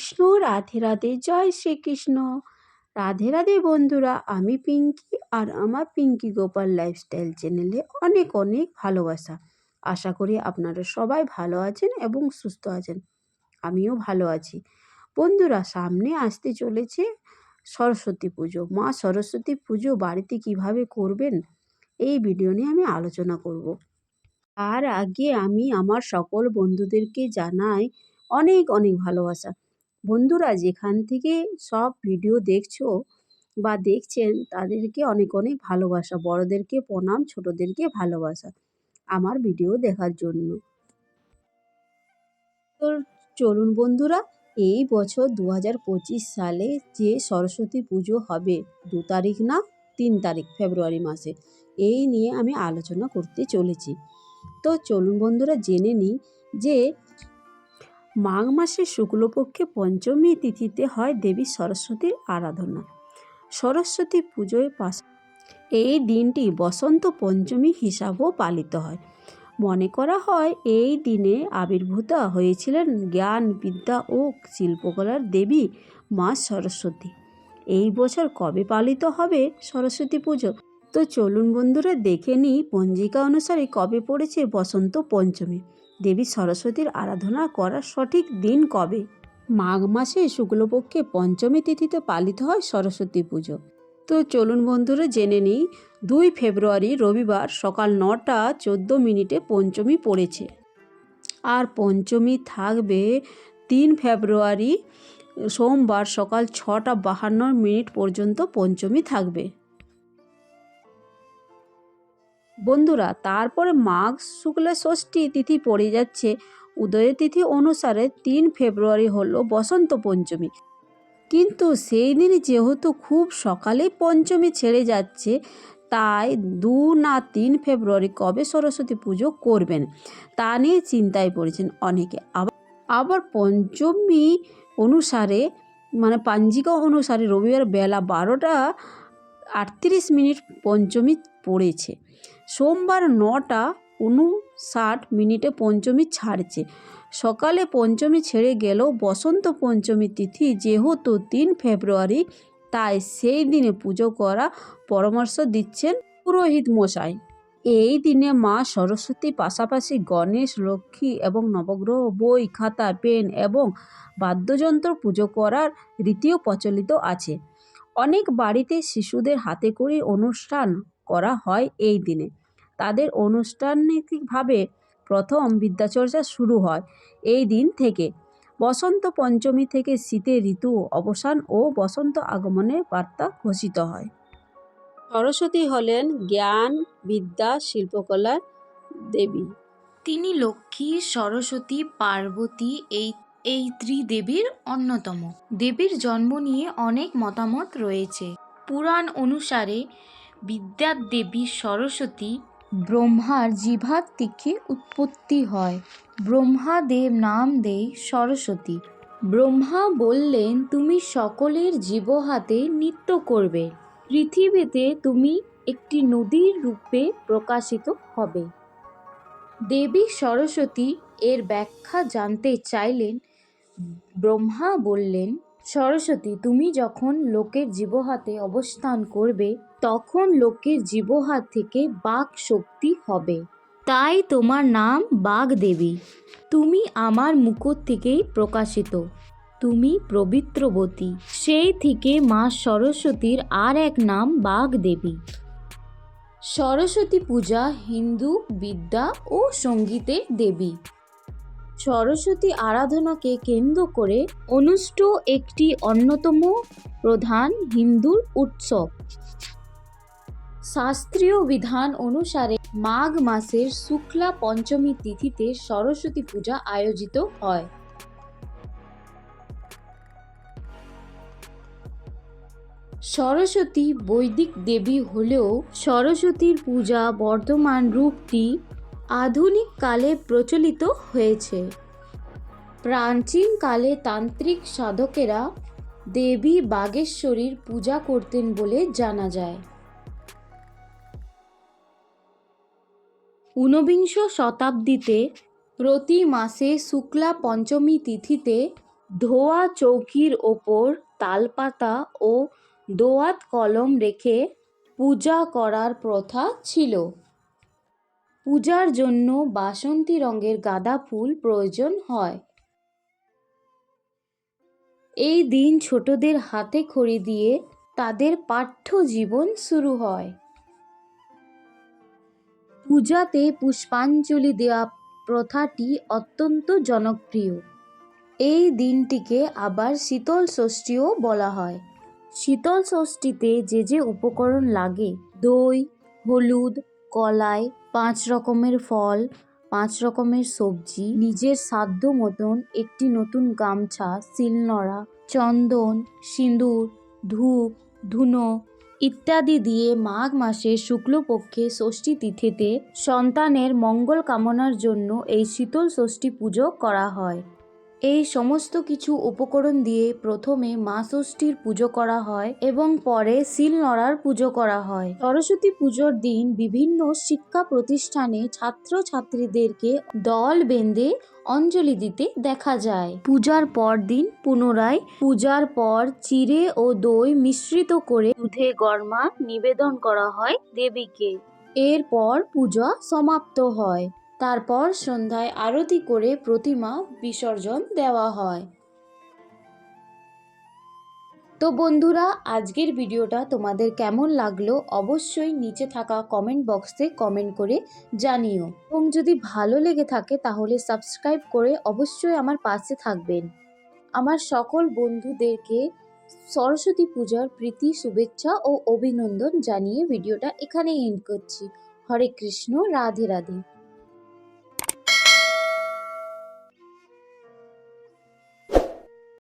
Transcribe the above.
কৃষ্ণ, রাধে রাধে, জয় শ্রীকৃষ্ণ। রাধে রাধে বন্ধুরা, আমি পিঙ্কি আর আমার পিঙ্কি গোপাল লাইফস্টাইল চ্যানেলে অনেক অনেক ভালোবাসা। আশা করি আপনারা সবাই ভালো আছেন এবং সুস্থ আছেন। আমিও ভালো আছি। বন্ধুরা, সামনে আসতে চলেছে সরস্বতী পুজো। মা সরস্বতী পুজো বাড়িতে কীভাবে করবেন এই ভিডিও নিয়ে আমি আলোচনা করব। আর আগে আমি আমার সকল বন্ধুদেরকে জানাই অনেক অনেক ভালোবাসা। বন্ধুরা যেখান থেকে সব ভিডিও দেখছ বা দেখছেন, তাদেরকে অনেক অনেক ভালোবাসা। বড়দেরকে প্রণাম, ছোটদেরকে ভালোবাসা আমার ভিডিও দেখার জন্য। তো চলুন বন্ধুরা, এই বছর দু হাজার পঁচিশ সালে যে সরস্বতী পুজো হবে, দু তারিখ না, তিন তারিখ ফেব্রুয়ারি মাসে, এই নিয়ে আমি আলোচনা করতে চলেছি। তো চলুন বন্ধুরা, জেনে নিই যে মাঘ মাসের শুক্লপক্ষে পঞ্চমী তিথিতে হয় দেবী সরস্বতীর আরাধনা। সরস্বতী পুজোয় পাশ এই দিনটি বসন্ত পঞ্চমী হিসাবেও পালিত হয়। মনে করা হয় এই দিনে আবির্ভূতা হয়েছিলেন জ্ঞান, বিদ্যা ও শিল্পকলার দেবী মা সরস্বতী। এই বছর কবে পালিত হবে সরস্বতী পুজো? তো চলুন বন্ধুরা, দেখে নিই পঞ্জিকা অনুসারে কবে পড়েছে বসন্ত পঞ্চমী। দেবী সরস্বতীর আরাধনা করার সঠিক দিন কবে? মাঘ মাসে শুক্লপক্ষে পঞ্চমী তিথিতে পালিত হয় সরস্বতী পুজো। তো চলুন বন্ধুরা, জেনে নিই, দুই ফেব্রুয়ারি রবিবার সকাল নটা চোদ্দ মিনিটে পঞ্চমী পড়েছে। আর পঞ্চমী থাকবে তিন ফেব্রুয়ারি, সোমবার সকাল ছটা বাহান্ন মিনিট পর্যন্ত পঞ্চমী থাকবে। বন্ধুরা, তারপরে মাঘ শুক্লা ষষ্ঠী তিথি পড়ে যাচ্ছে। উদয় তিথি অনুসারে তিন ফেব্রুয়ারি হলো বসন্ত পঞ্চমী। কিন্তু সেই দিন যেহেতু খুব সকালে পঞ্চমী ছেড়ে যাচ্ছে, তাই দু না তিন ফেব্রুয়ারি কবে সরস্বতী পুজো করবেন, তা নিয়ে চিন্তায় পড়েছেন অনেকে। আবার আবার পঞ্চমী অনুসারে মানে পাঞ্জিকা অনুসারে রবিবার বেলা বারোটা আটত্রিশ মিনিট পঞ্চমী পড়েছে। সোমবার নটা উনষাট মিনিটে পঞ্চমী ছাড়ছে। সকালে পঞ্চমী ছেড়ে গেলেও বসন্ত পঞ্চমী তিথি যেহেতু তিন ফেব্রুয়ারি, তাই সেই দিনে পুজো করা পরামর্শ দিচ্ছেন পুরোহিত মশাই। এই দিনে মা সরস্বতী, পাশাপাশি গণেশ, লক্ষ্মী এবং নবগ্রহ, বই, খাতা, পেন এবং বাদ্যযন্ত্র পুজো করার রীতিও প্রচলিত আছে। অনেক বাড়িতে শিশুদের হাতে করে অনুষ্ঠান করা হয় এই দিনে। তাদের আনুষ্ঠানিকভাবে প্রথম বিদ্যাচর্চা শুরু হয় এই দিন থেকে। বসন্ত পঞ্চমী থেকে শীতের ঋতু অবসান ও বসন্ত আগমনের বার্তা ঘোষিত হয়। সরস্বতী হলেন জ্ঞান, বিদ্যা, শিল্পকলার দেবী। তিনি লক্ষ্মী, সরস্বতী, পার্বতী এই এই ত্রিদেবীর অন্যতম। দেবীর জন্ম নিয়ে অনেক মতামত রয়েছে। পুরাণ অনুসারে বিদ্যার দেবী সরস্বতী ব্রহ্মার জিভার থেকে উৎপত্তি হয়। ব্রহ্মাদেব নাম দেয় সরস্বতী। ব্রহ্মা বললেন, তুমি সকলের জীবহাতে নৃত্য করবে। পৃথিবীতে তুমি একটি নদীর রূপে প্রকাশিত হবে। দেবী সরস্বতী এর ব্যাখ্যা জানতে চাইলেন ব্রহ্মা বললেন, সরস্বতী, তুমি যখন লোকের জীবহাতে অবস্থান করবে, তখন লোকের জীবহাত থেকে বাক শক্তি হবে। তাই তোমার নাম বাঘ দেবী তুমি আমার মুকুট থেকেই প্রকাশিত। তুমি পবিত্রবতী। সেই থেকে মা সরস্বতীর আর এক নাম বাঘ দেবী সরস্বতী পূজা হিন্দু, বিদ্যা ও সঙ্গীতের দেবী। সরস্বতী আরাধনাকে কেন্দ্র করে অনুষ্ঠ একটি অন্যতম প্রধান হিন্দুর উৎসব। শাস্ত্রীয় বিধান অনুসারে মাঘ মাসের শুক্লা পঞ্চমী তিথিতে সরস্বতী পূজা আয়োজিত হয়। সরস্বতী বৈদিক দেবী হলেও সরস্বতীর পূজা বর্তমান রূপটি আধুনিক কালে প্রচলিত হয়েছে। প্রাচীনকালে তান্ত্রিক সাধকেরা দেবী বাগেশ্বরীর পূজা করতেন বলে জানা যায়। ঊনবিংশ শতাব্দীতে প্রতি মাসে শুক্লা পঞ্চমী তিথিতে ধোয়া চৌকির ওপর তালপাতা ও দোয়াত কলম রেখে পূজা করার প্রথা ছিল। পূজার জন্য বাসন্তী রঙের গাঁদা ফুল প্রয়োজন হয়। এই দিন ছোটদের হাতে খড়ি দিয়ে তাদের পাঠ্য জীবন শুরু হয়। পূজাতে পুষ্পাঞ্জলি দেওয়া প্রথাটি অত্যন্ত জনপ্রিয়। এই দিনটিকে আবার শীতল ষষ্ঠীও বলা হয়। শীতল ষষ্ঠীতে যে যে উপকরণ লাগে, দই, হলুদ, কলাই পাঁচ রকমের ফল, পাঁচ রকমের সবজি, নিজের সাধ্য মতন একটি নতুন গামছা, শিলনোড়া, চন্দন, সিঁদুর, ধূপ, ধুনো ইত্যাদি দিয়ে মাঘ মাসে শুক্লপক্ষে ষষ্ঠী তিথিতে সন্তানের মঙ্গল কামনার জন্য এই শীতল ষষ্ঠী পুজো করা হয়। এই সমস্ত কিছু উপকরণ দিয়ে প্রথমে মা ষষ্ঠীর পুজো করা হয় এবং পরে শিল নড়ার পুজো করা হয়। সরস্বতী পুজোর দিন বিভিন্ন শিক্ষা প্রতিষ্ঠানে ছাত্র ছাত্রীদেরকে দল বেঁধে অঞ্জলি দিতে দেখা যায়। পূজার পর দিন পুনরায় পূজার পর চিড়ে ও দই মিশ্রিত করে দুধে গরমা নিবেদন করা হয় দেবীকে। এরপর পূজা সমাপ্ত হয়। তারপর সন্ধ্যায় আরতি করে প্রতিমা বিসর্জন দেওয়া হয়। তো বন্ধুরা, আজকের ভিডিওটা তোমাদের কেমন লাগল অবশ্যই নিচে থাকা কমেন্ট বক্সে কমেন্ট করে জানিও। এবং যদি ভালো লেগে থাকে তাহলে সাবস্ক্রাইব করে অবশ্যই আমার পাশে থাকবেন। আমার সকল বন্ধুদেরকে সরস্বতী পূজার প্রীতি, শুভেচ্ছা ও অভিনন্দন জানিয়ে ভিডিওটা এখানেই এন্ড করছি। হরে কৃষ্ণ, রাধে রাধে।